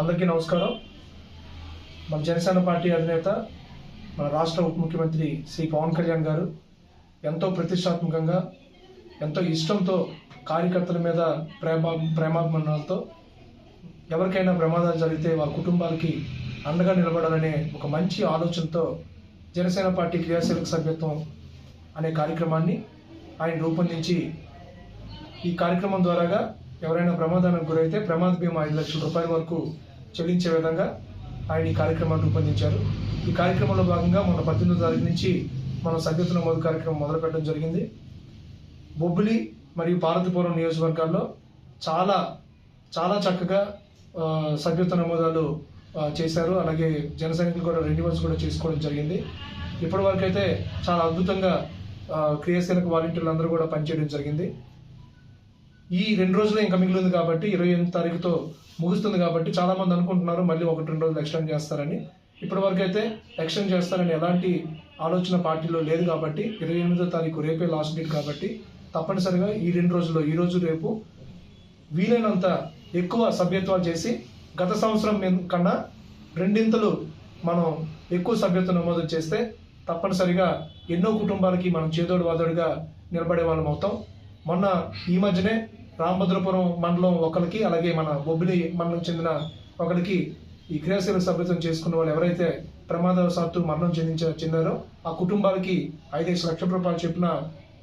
అందరికీ నమస్కారం. మన జనసేన పార్టీ అధినేత మన రాష్ట్ర ఉప ముఖ్యమంత్రి శ్రీ పవన్ కళ్యాణ్ గారు ఎంతో ప్రతిష్టాత్మకంగా ఎంతో ఇష్టంతో కార్యకర్తల మీద ప్రేమ ప్రేమాభిమానాలతో ఎవరికైనా ప్రమాదాలు జరిగితే వాళ్ళ కుటుంబాలకి అండగా నిలబడాలనే ఒక మంచి ఆలోచనతో జనసేన పార్టీ క్రియాశీలక సభ్యత్వం అనే కార్యక్రమాన్ని ఆయన రూపొందించి ఈ కార్యక్రమం ద్వారాగా ఎవరైనా ప్రమాదానికి గురైతే ప్రమాద బీమా ఐదు లక్షల రూపాయల వరకు చెల్లించే విధంగా ఆయన ఈ కార్యక్రమాన్ని రూపొందించారు. ఈ కార్యక్రమంలో భాగంగా మొన్న పద్దెనిమిదో తారీఖు నుంచి మనం సభ్యత్వ నమోదు కార్యక్రమం మొదలు పెట్టడం జరిగింది. బొబ్బిలి మరియు పార్వతీపురం నియోజకవర్గాల్లో చాలా చాలా చక్కగా ఆ, సభ్యత్వ నమోదాలు చేశారు. అలాగే జన సైనికులు కూడా రెన్యువల్స్ కూడా చేసుకోవడం జరిగింది. ఇప్పటి వరకు అయితే చాలా అద్భుతంగా క్రియాశీలక వాలంటీర్లు అందరూ కూడా పనిచేయడం జరిగింది. ఈ రెండు రోజులు ఇంకా మిగిలింది కాబట్టి ఇరవై ఎనిమిది తారీఖుతో ముగుస్తుంది కాబట్టి చాలామంది అనుకుంటున్నారు మళ్ళీ ఒకటి రెండు రోజులు ఎక్స్టెండ్ చేస్తారని. ఇప్పటి వరకు అయితే ఎక్స్టెండ్ చేస్తారని ఎలాంటి ఆలోచన పార్టీలో లేదు కాబట్టి ఇరవై ఎనిమిదో తారీఖు రేపే లాస్ట్ డేట్ కాబట్టి తప్పనిసరిగా ఈ రెండు రోజుల్లో ఈ రోజు రేపు వీలైనంత ఎక్కువ సభ్యత్వాలు చేసి గత సంవత్సరం కన్నా రెండింతలు మనం ఎక్కువ సభ్యత్వం నమోదు చేస్తే తప్పనిసరిగా ఎన్నో కుటుంబాలకి మనం చేదోడు వాదోడుగా నిలబడే వాళ్ళం అవుతాం. మొన్న ఈ మధ్యనే రామభద్రపురం మండలం ఒకరికి అలాగే మన బొబ్బిలి మండలం చెందిన ఒకరికి ఈ క్రియాశీల సభ్యత్వం చేసుకున్న వాళ్ళు ఎవరైతే ప్రమాదవశాత్తు మరణం చెందించ చెందారో ఆ కుటుంబాలకి ఐదేసి లక్షల రూపాయలు చెప్పిన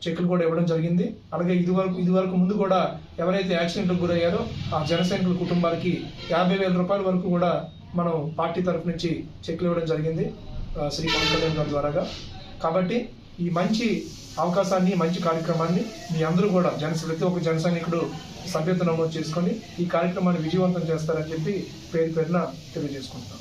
చెక్కులు కూడా ఇవ్వడం జరిగింది. అలాగే ఇది వరకు ఇది వరకు ముందు కూడా ఎవరైతే యాక్సిడెంట్లకు గురయ్యారో ఆ జనసైనికుల కుటుంబాలకి యాభై వేల రూపాయల వరకు కూడా మనం పార్టీ తరఫు నుంచి చెక్కులు ఇవ్వడం జరిగింది శ్రీ పవన్ కళ్యాణ్ గారి ద్వారాగా. కాబట్టి ఈ మంచి అవకాశాన్ని మంచి కార్యక్రమాన్ని మీ అందరూ కూడా జన ప్రతి ఒక్క జన సైనికుడు సభ్యత నమోదు చేసుకొని ఈ కార్యక్రమాన్ని విజయవంతం చేస్తారని చెప్పి పేరు పేరున తెలియజేసుకుంటాం